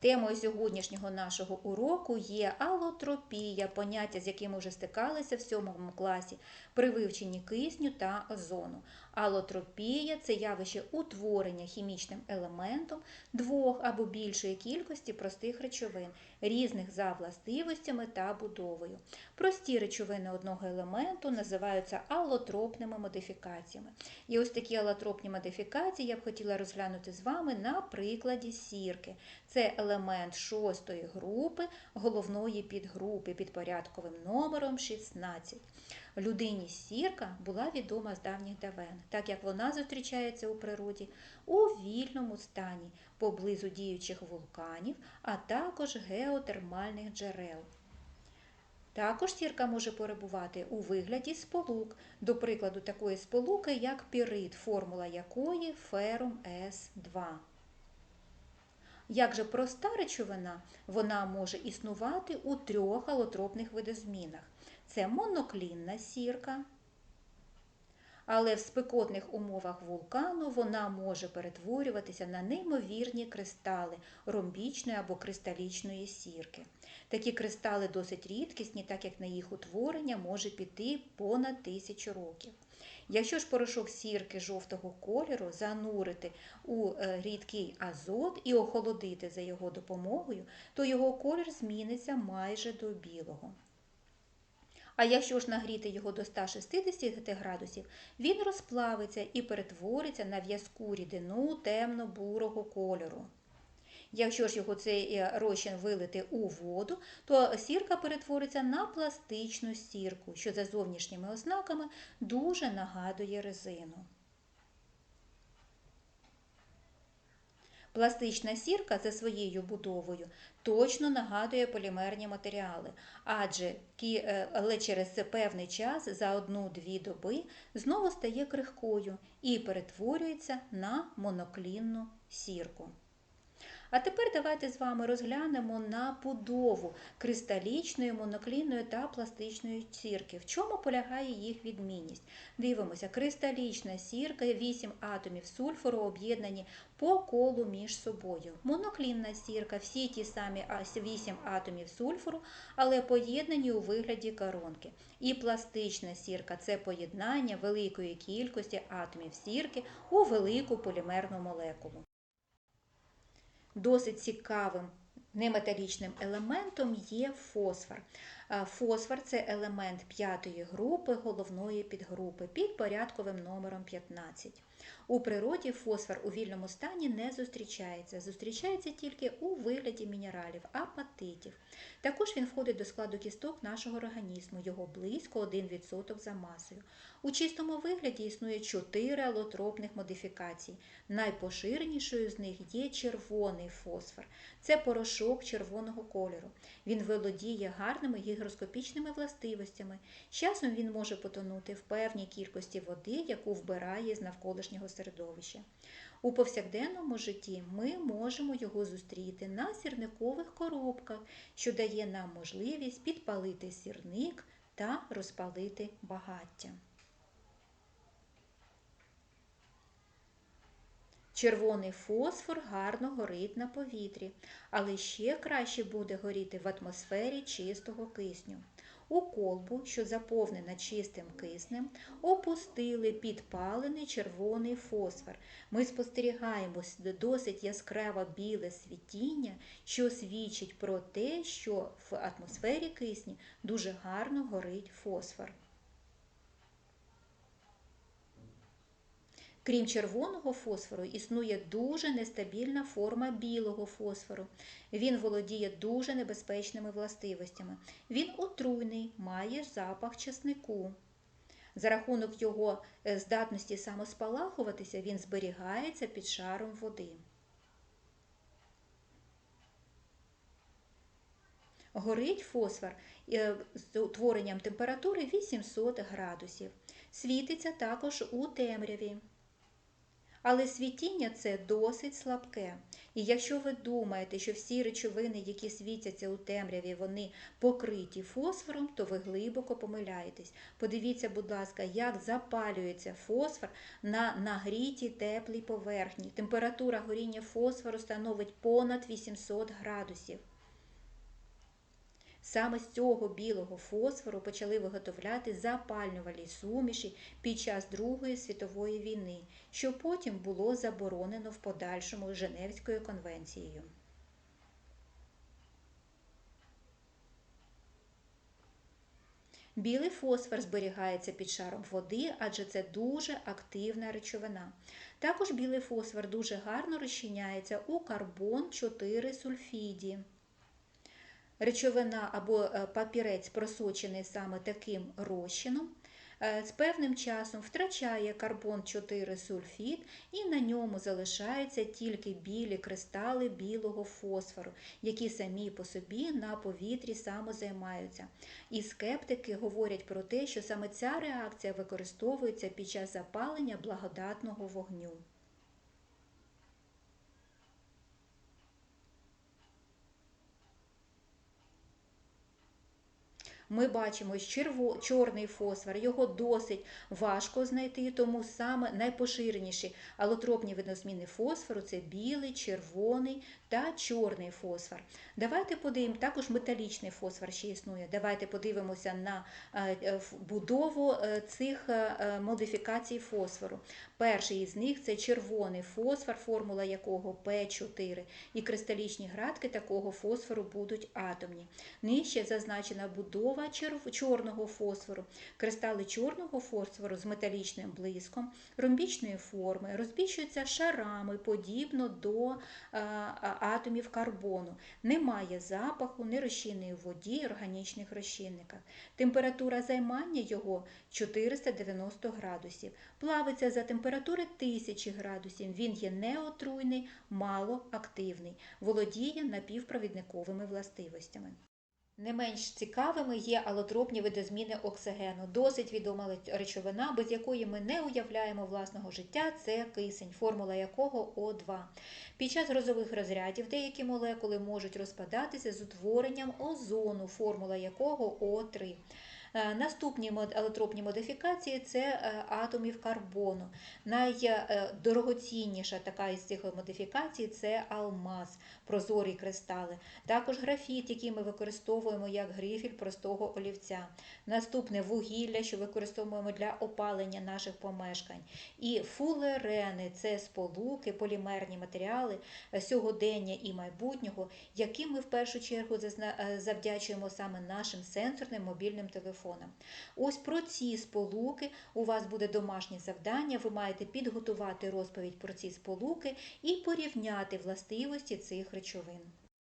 Темою сьогоднішнього нашого уроку є алотропія, поняття, з яким ми вже стикалися в сьомому класі при вивченні кисню та озону. Алотропія це явище утворення хімічним елементом двох або більшої кількості простих речовин, різних за властивостями та будовою. Прості речовини одного елементу називаються алотропними модифікаціями. І ось такі алотропні модифікації я б хотіла розглянути з вами на прикладі сірки. Це елемент шостої групи головної підгрупи під порядковим номером 16. Людині сірка була відома з давніх давен, так як вона зустрічається у природі у вільному стані поблизу діючих вулканів, а також геотермальних джерел. Також сірка може перебувати у вигляді сполук, до прикладу такої сполуки, як пірит, формула якої ферум С2. Як же проста речовина, вона може існувати у трьох алотропних видозмінах. Це моноклінна сірка, але в спекотних умовах вулкану вона може перетворюватися на неймовірні кристали ромбічної або кристалічної сірки. Такі кристали досить рідкісні, так як на їх утворення може піти понад тисячу років. Якщо ж порошок сірки жовтого кольору занурити у рідкий азот і охолодити за його допомогою, то його колір зміниться майже до білого. А якщо ж нагріти його до 160 градусів, він розплавиться і перетвориться на в'язку рідину темно-бурого кольору. Якщо ж його цей розчин вилити у воду, то сірка перетвориться на пластичну сірку, що за зовнішніми ознаками дуже нагадує резину. Пластична сірка за своєю будовою точно нагадує полімерні матеріали, адже але через певний час за одну-дві доби знову стає крихкою і перетворюється на моноклінну сірку. А тепер давайте з вами розглянемо на будову кристалічної, моноклінної та пластичної сірки. В чому полягає їх відмінність? Дивимося, кристалічна сірка, 8 атомів сульфуру об'єднані по колу між собою. Моноклінна сірка, всі ті самі 8 атомів сульфуру, але поєднані у вигляді коронки. І пластична сірка це поєднання великої кількості атомів сірки у велику полімерну молекулу. Досить цікавим неметалічним елементом є фосфор. Фосфор це елемент п'ятої групи головної підгрупи під порядковим номером 15. У природі фосфор у вільному стані не зустрічається. Зустрічається тільки у вигляді мінералів, апатитів. Також він входить до складу кісток нашого організму, його близько 1% за масою. У чистому вигляді існує 4 алотропних модифікацій. Найпоширенішою з них є червоний фосфор. Це порошок червоного кольору. Він володіє гарними гігроскопічними властивостями. Часом він може потонути в певній кількості води, яку вбирає з навколишнього середовища. У повсякденному житті ми можемо його зустріти на сірникових коробках, що дає нам можливість підпалити сірник та розпалити багаття. Червоний фосфор гарно горить на повітрі, але ще краще буде горіти в атмосфері чистого кисню. У колбу, що заповнена чистим киснем, опустили підпалений червоний фосфор. Ми спостерігаємо досить яскраво біле світіння, що свідчить про те, що в атмосфері кисні дуже гарно горить фосфор. Крім червоного фосфору, існує дуже нестабільна форма білого фосфору. Він володіє дуже небезпечними властивостями. Він отруйний, має запах часнику. За рахунок його здатності самоспалахуватися, він зберігається під шаром води. Горить фосфор з утворенням температури 800 градусів. Світиться також у темряві. Але світіння це досить слабке. І якщо ви думаєте, що всі речовини, які світяться у темряві, вони покриті фосфором, то ви глибоко помиляєтесь. Подивіться, будь ласка, як запалюється фосфор на нагрітій теплій поверхні. Температура горіння фосфору становить понад 800 градусів. Саме з цього білого фосфору почали виготовляти запалювальні суміші під час Другої світової війни, що потім було заборонено в подальшому Женевською конвенцією. Білий фосфор зберігається під шаром води, адже це дуже активна речовина. Також білий фосфор дуже гарно розчиняється у карбон 4 сульфіді. Речовина або е, папірець просочений саме таким розчином, е, з певним часом втрачає карбон 4 сульфід і на ньому залишаються тільки білі кристали білого фосфору, які самі по собі на повітрі самозаймаються. І скептики говорять про те, що саме ця реакція використовується під час запалення благодатного вогню. Ми бачимо черво, чорний фосфор, його досить важко знайти, тому саме найпоширеніші алотропні видозміни фосфору це білий, червоний та чорний фосфор. Давайте подивимося, також металічний фосфор ще існує. Давайте подивимося на е, е, будову е, цих модифікацій фосфору. Перший із них це червоний фосфор, формула якого П4, і кристалічні градки такого фосфору будуть атомні. Нижче зазначена будова чорного фосфору. Кристали чорного фосфору з металічним блиском, ромбічної форми, розбіщуються шарами подібно до атомів карбону. Немає запаху, не розчинний у воді, органічних розчинниках. Температура займання його 490 градусів. Плавиться за температури 1000 градусів. Він є неотруйний, малоактивний, володіє напівпровідниковими властивостями. Не менш цікавими є алотропні видозміни оксигену. Досить відома речовина, без якої ми не уявляємо власного життя, це кисень, формула якого О2. Під час грозових розрядів деякі молекули можуть розпадатися з утворенням озону, формула якого О3. Е, наступні алотропні модифікації це е, атомів карбону. Найдорогоцінніша така із цих модифікацій це алмаз, прозорі кристали. Також графіт, який ми використовуємо як грифіль простого олівця. Наступне вугілля, що використовуємо для опалення наших помешкань. І фулерени це сполуки, полімерні матеріали е, сьогодення і майбутнього, яким ми в першу чергу завдячуємо саме нашим сенсорним мобільним телефонам телефоном. Ось про ці сполуки у вас буде домашнє завдання. Ви маєте підготувати розповідь про ці сполуки і порівняти властивості цих речовин.